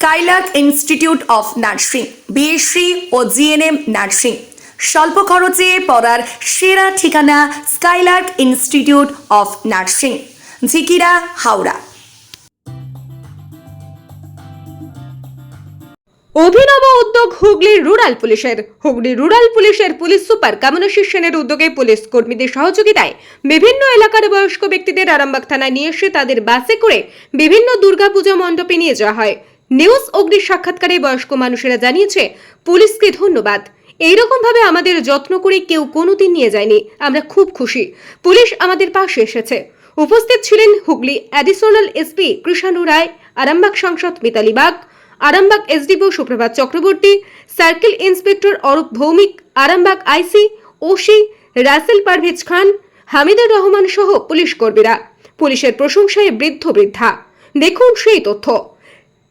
Skylark institute of nursing BSc O GNM nursing স্বল্প খরচে পড়ার সেরা ঠিকানা Skylark institute of nursing Jhikira, Howrah. অভিনব উদ্যোগ হুগলি রুরাল পুলিশের। হুগলি রুরাল পুলিশের পুলিশ সুপার কামনাশী সেনের উদ্যোগে পুলিশ কর্মীদের সহযোগিতায় বিভিন্ন এলাকার বয়স্ক ব্যক্তিদের আরামবাগ থানায় নিয়ে এসে তাদের বাসে করে বিভিন্ন দুর্গাপূজা মণ্ডপে নিয়ে যাওয়া হয়। নিউজ অগ্নির সাক্ষাৎকারে বয়স্ক মানুষেরা জানিয়েছে, পুলিশকে ধন্যবাদ। এইরকম ভাবে আমাদের যত্ন করে কেউ কোনোদিন নিয়ে যায়নি। আমরা খুব খুশি। পুলিশ আমাদের পাশে এসেছে। উপস্থিত ছিলেন হুগলি অ্যাডিশনাল এসপি কৃষাণু রায়, আরামবাগ সাংসদ Mitali Bag, Arambagh SDPO Suprabhat Chakraborty, circle inspector Arup Bhowmik, Arambagh IC OC Rasel Parvez Khan, Hamidur Rahman সহ পুলিশ কর্মীরা। পুলিশের প্রশংসায় বৃদ্ধ বৃদ্ধা। দেখুন সেই তথ্য।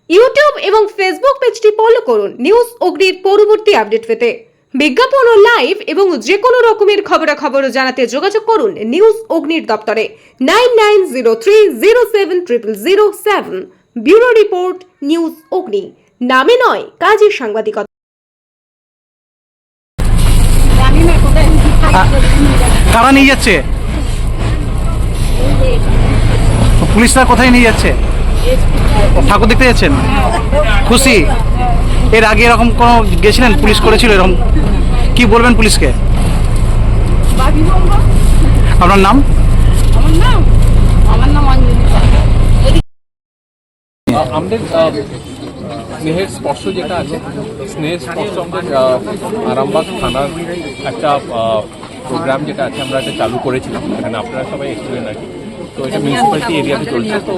ইউটিউব এবং ফেসবুক পেজটি ফলো করুন নিউজ অগ্নির পরবর্তী আপডেট পেতে। বিজ্ঞাপন ও লাইভ এবং যে কোনো রকমের খবরাখবর জানাতে যোগাযোগ করুন নিউজ অগ্নির দপ্তরে nine nine zero three zero seven triple zero seven. Bureau report news Agni. নামে নয় কাজের সাংবাদিকতা। কারা নিয়ে যাচ্ছে? পুলিশরা কোথায় নিয়ে যাচ্ছে? ঠাকুর দেখতে যাচ্ছেন? খুশি? এর আগে এরকম কোনো গেছিলেন? পুলিশ করেছিল এরকম? কি বলবেন পুলিশকে? আপনার নাম? আমার নাম আমার নাম আমাদের স্নেহের স্পর্শ যেটা আছে স্নেহের স্পর্শ আমাদের আরামবাগ থানার একটা প্রোগ্রাম যেটা আছে আমরা এটা চালু করেছিলাম। এখানে আপনারা সবাই এক্সপিরিয়েন্স আর কি। তো এটা মিউনিসিপ্যালিটি এরিয়াতে চলছে তো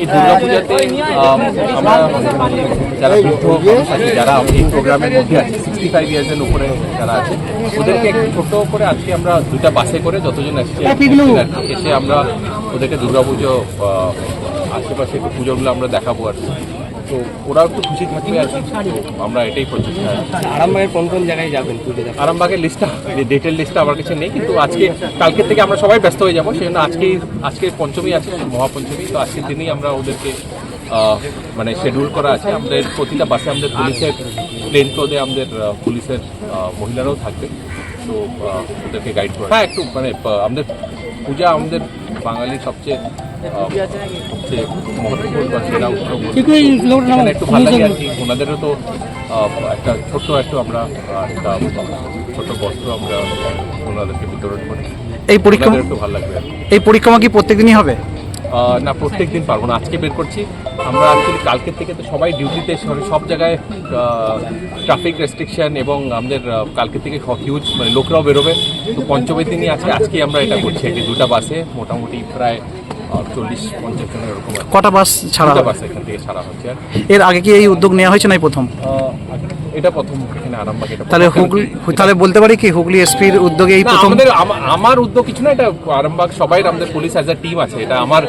এই দুর্গাপূজাতে আমরা যারা বৃদ্ধ আছে যারা এই প্রোগ্রামের মধ্যে আছে সিক্সটি ফাইভ ইয়ার্সের উপরে যারা আছে ওদেরকে একটু ছোট করে আজকে আমরা দুটা বাসে করে যতজন এসছে এসেছেন এসে আমরা ওদেরকে দুর্গাপুজো আশেপাশে একটু পুজোগুলো আমরা দেখাবো আর কি। তো ওরাও একটু খুশি থাকবে আর কি। আমরা এটাই প্রচেষ্টা আরামবাগের কোন কোন জায়গায় যাবেন? আরামবাগের লিস্টটা ডেটের লিস্টটা আমার কাছে নেই কিন্তু আজকে কালকের থেকে আমরা সবাই ব্যস্ত হয়ে যাব সেই জন্য আজকেই আজকে পঞ্চমী আছে মহাপঞ্চমী তো আজকের দিনেই আমরা ওদেরকে মানে শেডিউল করা আছে। আমাদের প্রতিটা বাসে আমাদের পুলিশের প্লেন ক্লোদে আমাদের পুলিশের মহিলারাও থাকবে। তো ওদেরকে গাইড করা। হ্যাঁ একটু মানে আমাদের পূজা আমাদের বাঙালির সবচেয়ে আহ, সবচেয়ে বা সেরা উৎসব একটু ভালো লাগে আর কি। ওনাদেরও তো একটা ছোট্ট একটু আমরা একটা ছোট বস্ত্র আমরা ওনাদেরকে বিতরণ করি। এই পরিক্রমা ওনাদের একটু ভালো লাগবে। এই পরিক্রমা কি প্রত্যেকদিনই হবে? না প্রত্যেক দিন পারব না। আজকে বের করছি। আমরা অ্যাকচুয়ালি কালকের থেকে তো সবাই ডিউটিতে সব জায়গায় ট্রাফিক রেস্ট্রিকশন এবং আমাদের আহ, কালকে থেকে হিউজ মানে লোকরাও বেরোবে। তো পঞ্চমী দিনই আছে আজকে আমরা এটা করছি আর কি। দুটা বাসে মোটামুটি প্রায় চল্লিশ পঞ্চাশ জনের এরকম কটা বাস ছাড়া বাস এখান থেকে ছাড়া হচ্ছে। আর এর আগে কি এই উদ্যোগ নেওয়া হয়েছে নাই প্রথম? এটা প্রথম এখানে আরামবাগ এটা তাহলে হুগলি তাহলে বলতে পারি কি হুগলি এসপির উদ্যোগে এই প্রথম আমাদের আমার উদ্যোগ কিছু না এটা আরামবাগ সবাই আমাদের পুলিশ অ্যাজ এ টিম আছে। এটা আমার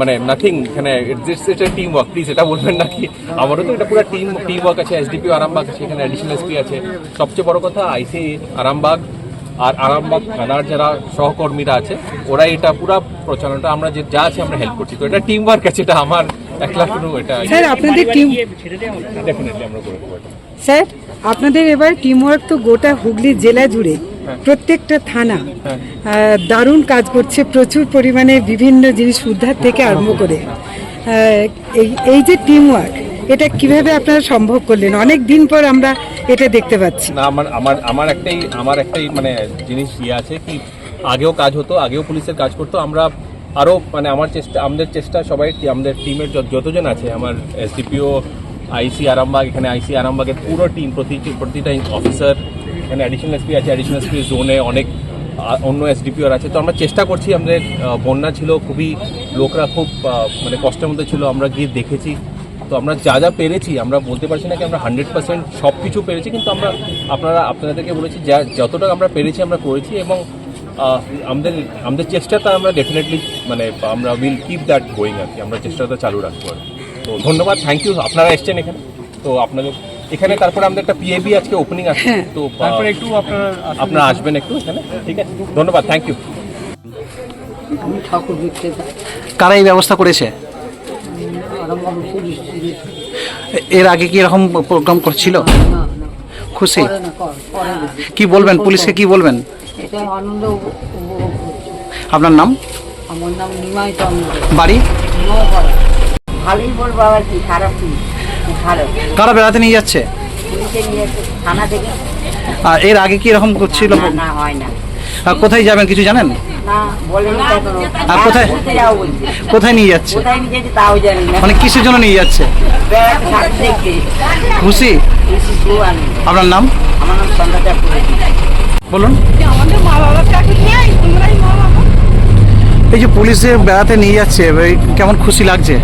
মানে নাথিং এখানে এটা টিম ওয়ার্ক প্লিজ এটা বলবেন নাকি? আমারও তো এটা পুরো টিম টিম ওয়ার্ক আছে এসডিপিও আরামবাগ আছে এখানে অ্যাডিশনাল এসপি আছে। সবচেয়ে বড় কথা আইসি আরামবাগ আর আরামবাগ থানার যারা সহকর্মীরা আছে ওরা এটা পুরো প্রচারণটা আমরা যে যা আছে আমরা হেল্প করছি। তো এটা টিম ওয়ার্ক আছে এটা আমার একলা কোনো এটা স্যার আপনাদের টিম ডেফিনেটলি আমরা করে দেবো স্যার আপনাদের এবার টিম ওয়ার্ক তো গোটা হুগলি জেলা জুড়ে প্রত্যেকটা থানা দারুণ কাজ করছে প্রচুর পরিমাণে বিভিন্ন জিনিস উদ্ধার থেকে আরম্ভ করে। এই এই যে টিম ওয়ার্ক এটা কীভাবে আপনারা সম্ভব করলেন? অনেক দিন পর আমরা এটা দেখতে পাচ্ছি। না, আমার আমার আমার একটাই আমার একটাই মানে জিনিস ইয়ে আছে কি, আগেও কাজ হতো, আগেও পুলিশের কাজ করতো, আমরা আরও মানে আমার চেষ্টা, আমাদের চেষ্টা সবাই, আমাদের টিমের যতজন আছে, আমার এসডিপিও আইসি আরামবাগ এখানে আইসি আরামবাগের পুরো টিম প্রতি প্রতিটা অফিসার এখানে অ্যাডিশনাল এসপি আছে অ্যাডিশনাল এসপি জোনে অনেক অন্য এসডিপিওর আছে, তো আমরা চেষ্টা করছি, আমাদের বন্যা ছিল, খুবই, লোকরা খুব মানে কষ্টের মধ্যে ছিল, আমরা গিয়ে দেখেছি। তো আমরা যা যা পেরেছি আমরা বলতে পারছি না কি আমরা হান্ড্রেড পার্সেন্ট সব কিছু পেরেছি কিন্তু আমরা আপনারা আপনাদেরকে বলেছি যা যতটা আমরা পেরেছি আমরা করেছি এবং আমাদের আমাদের চেষ্টাটা আমরা ডেফিনেটলি মানে আমরা উইল কিপ দ্যাট গোয়িং আর কি। আমরা চেষ্টাটা চালু রাখব আর তো ধন্যবাদ থ্যাংক ইউ আপনারা এসছেন এখানে। তো আপনাদের এখানে তারপরে আমাদের একটা পিএবি আজকে ওপেনিং আছে। তো তারপরে একটু আপনারা আপনারা আসবেন একটু এখানে। ঠিক আছে ধন্যবাদ থ্যাংক ইউ কারা এই ব্যবস্থা করেছে? এর আগে কি এরকম প্রোগ্রাম করছিল? খুশি। কি বলবেন? পুলিশকে কি বলবেন। আপনার নাম? আমার নাম নিমাই বাড়ি? ভালোই বলব আবার কি খারাপ কারা বেড়াতে নিয়ে যাচ্ছে থানা থেকে। আর এর আগে কি এরকম করছিল? না হয় না। কোথায় যাবেন কিছু জানেন। আর কোথায়? কোথায় নিয়ে যাচ্ছে? মানে কিসের জন্য নিয়ে যাচ্ছে? খুশি আপনার নাম? বলুন। এই যে পুলিশে বেড়াতে নিয়ে যাচ্ছে কেমন খুশি লাগছে?